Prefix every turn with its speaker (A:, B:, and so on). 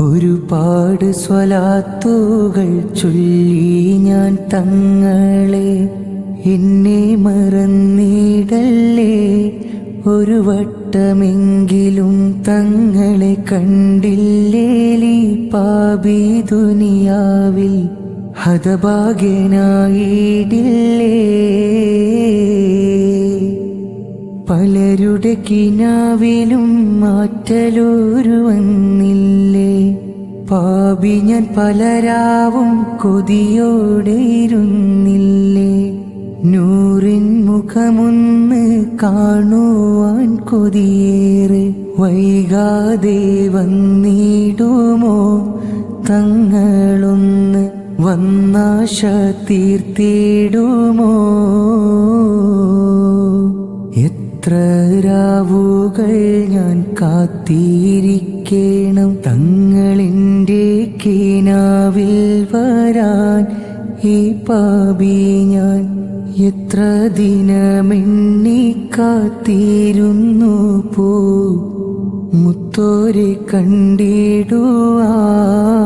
A: ഒരുപാട് സ്വലാത്തുകൾ ചൊല്ലി ഞാൻ തങ്ങളെ എന്നെ മറന്നിടല്ലേ? ഒരു വട്ടമെങ്കിലും തങ്ങളെ കണ്ടില്ലേലി പാപി ദുനിയാവിൽ ഹതഭാഗ്യനായിടില്ലേ? പലരുടെ കിനാവിലും മാറ്റലൂരു വന്നില്ലേ. പാപി ഞാൻ പലരാവും കൊതിയോടെ ഇരുന്നില്ലേ? നൂറിൻ മുഖമൊന്ന് കാണുവാൻ കൊതിയേറെ വൈകാതെ വന്നിടുമോ? തങ്ങളൊന്ന് വന്നാശ തീർത്തിടുമോ? എത്ര രാവുകൾ ഞാൻ കാത്തിരിക്കണം. തങ്ങളിന്റെ കീനാവിൽ വരാൻ ഈ പാപി ഞാൻ എത്ര ദിനമെണ്ണി കാത്തിരുന്നു പോ. മുത്തോരെ കണ്ടിടുവാൻ